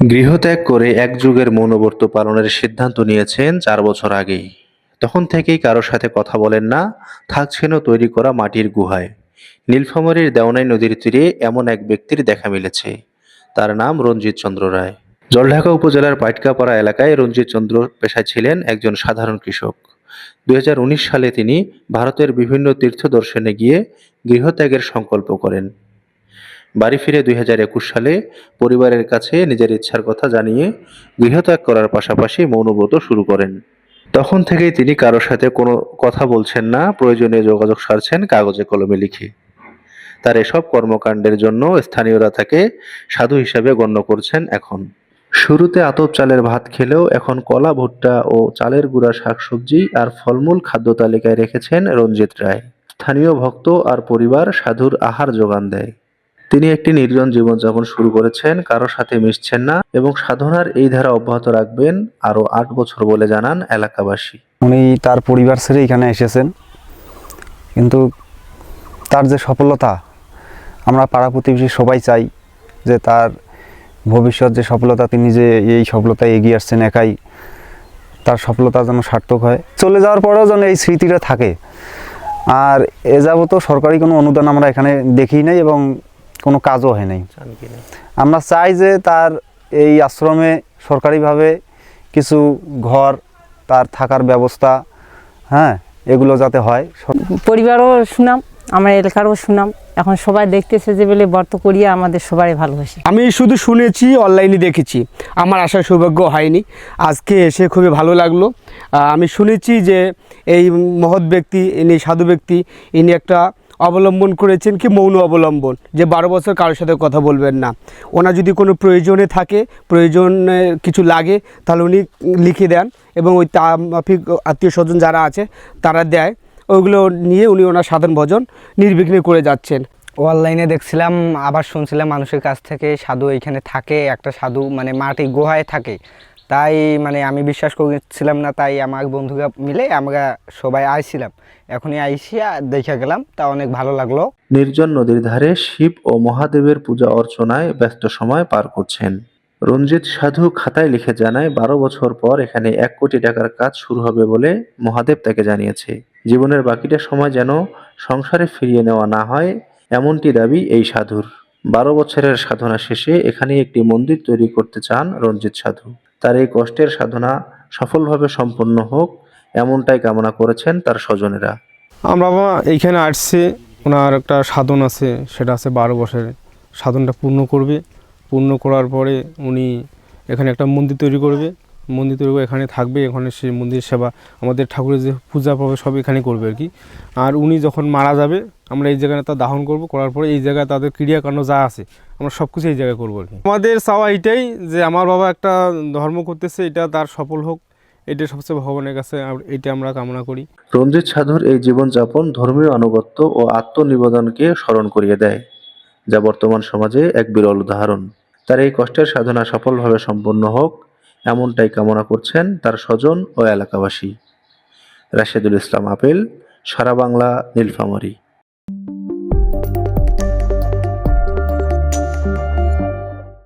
গৃহত্যাগ করে এক যুগের মৌনব্রত পালনের সিদ্ধান্ত নিয়েছেন চার বছর আগেই। তখন থেকেই কারোর সাথে কথা বলেন না থাকছেনও তৈরি করা মাটির গুহায়। নীলফামারীর দেওনাই নদীর তীরে এমন এক ব্যক্তির দেখা মিলেছে। তার নাম রঞ্জিত চন্দ্র রায়। জলঢাকা উপজেলার পাইটকাপাড়া এলাকায় রঞ্জিত চন্দ্র পেশায় ছিলেন একজন সাধারণ কৃষক। দু হাজার উনিশ সালে তিনি ভারতের বিভিন্ন তীর্থ দর্শনে গিয়ে গৃহত্যাগের সংকল্প করেন। বাড়ি ফিরে দুই হাজার একুশ সালে পরিবারের কাছে নিজের ইচ্ছার কথা জানিয়ে গৃহত্যাগ করার পাশাপাশি মৌনব্রত শুরু করেন। তখন থেকেই তিনি কারোর সাথে কোনো কথা বলছেন না, প্রয়োজনীয় যোগাযোগ সারছেন, কাগজে কলমে লিখে। তার এসব কর্মকাণ্ডের জন্য স্থানীয়রা তাকে সাধু হিসাবে গণ্য করছেন এখন। শুরুতে আতপ চালের ভাত খেলেও এখন কলা, ভুট্টা ও চালের গুঁড়া, শাকসবজি আর ফলমূল খাদ্য তালিকায় রেখেছেন রঞ্জিত রায়। স্থানীয় ভক্ত আর পরিবার সাধুর আহার যোগান দেয়। তিনি একটি নির্জন জীবনযাপন শুরু করেছেন কারোর সাথে মিশছেন না এবং সাধনার এই ধারা অব্যাহত রাখবেন আরও আট বছর বলে জানান এলাকাবাসী। উনি তার পরিবার ছেড়ে এখানে এসেছেন। কিন্তু তার যে সফলতা, আমরা পাড়া প্রতিবেশী সবাই চাই যে তার ভবিষ্যৎ যে সফলতা, তিনি যে এই সফলতায় এগিয়ে আসছেন একাই, তার সফলতা যেন সার্থক হয়। চলে যাওয়ার পরেও যেন এই স্মৃতিটা থাকে। আর এ যাবত সরকারি কোনো অনুদান আমরা এখানে দেখি নাই এবং কোনো কাজও হয় নাই। আমরা চাই যে তার এই আশ্রমে সরকারিভাবে কিছু ঘর তার থাকার ব্যবস্থা হ্যাঁ এগুলো যাতে হয়। পরিবারও শুনাম আমার এলাকারও শুনাম এখন সবাই দেখতেছে যে বলে বর্ত করিয়া আমাদের সবাই ভালোবাসে। আমি শুধু শুনেছি অনলাইনে দেখেছি। আমার আসার সৌভাগ্য হয়নি। আজকে এসে খুবই ভালো লাগল। আমি শুনেছি যে এই মহৎ ব্যক্তি ইনি সাধু ব্যক্তি ইনি একটা অবলম্বন করেছেন কি মৌন অবলম্বন, যে বারো বছর কারোর সাথে কথা বলবেন না। ওনার যদি কোনো প্রয়োজনে থাকে, প্রয়োজনে কিছু লাগে, তাহলে উনি লিখে দেন এবং ওই তা মাফিক আত্মীয় স্বজন যারা আছে, তারা দেয়। ওইগুলো নিয়ে উনি ওনার সাধন ভজন নির্বিঘ্নে করে যাচ্ছেন। অনলাইনে দেখছিলাম, আবার শুনছিলাম মানুষের কাছ থেকে সাধু এখানে থাকে, একটা সাধু মানে মাটি গুহায় থাকে। তাই মানে আমি বিশ্বাস করছিলাম না, তাই আমার বন্ধুরা মিলে আমরা সবাই আইছিলাম। এখনই আইসিয়া দেখে গেলাম, তা অনেক ভালো লাগল। নির্জন নদীর ধারে শিব ও মহাদেবের পূজা অর্চনায় ব্যস্ত সময় পার করছেন। রঞ্জিত সাধু খাতায় লিখে জানায়, বারো বছর পর এখানে এক কোটি টাকার কাজ শুরু হবে বলে মহাদেব তাকে জানিয়েছে। জীবনের বাকিটা সময় যেন সংসারে ফিরিয়ে নেওয়া না হয়, এমনটি দাবি এই সাধুর। বারো বছরের সাধনা শেষে এখানে একটি মন্দির তৈরি করতে চান রঞ্জিত সাধু। তার এই কষ্টের সাধনা সফলভাবে সম্পন্ন হোক, এমনটাই কামনা করেছেন তার স্বজনেরা। আমরা এইখানে আসছি, ওনার একটা সাধন আছে, সেটা আছে বারো বছরের। সাধনটা পূর্ণ করবে। পূর্ণ করার পরে উনি এখানে একটা মন্দির তৈরি করবে। মন্দির তৈরি এখানে থাকবে, এখানে সেই মন্দির সেবা, আমাদের ঠাকুরের যে পূজা পাবে, সব এখানে করবে আর কি। আর উনি যখন মারা যাবে, আমরা এই জায়গায় তা দাহন করব, করার পরে এই জায়গায় তাদের ক্রিয়াকাণ্ড যা আছে, আমরা সব কিছু এই জায়গায় করব আর কি। আমাদের চাওয়া এটাই যে আমার বাবা একটা ধর্ম করতেছে, এটা তার সফল হোক এটা সবচেয়ে ভগবানের কাছে এটা আমরা কামনা করি। রঞ্জিত সাধুর এই জীবনযাপন ধর্মীয় আনুগত্য ও আত্মনিবেদনকে স্মরণ করিয়ে দেয়, যা বর্তমান সমাজে এক বিরল উদাহরণ। তার এই কষ্টের সাধনা সফলভাবে সম্পন্ন হোক এমনটাই কামনা করছেন তার স্বজন ও এলাকাবাসী। রাশেদুল ইসলাম আপেল সারা বাংলা নীলফামারী।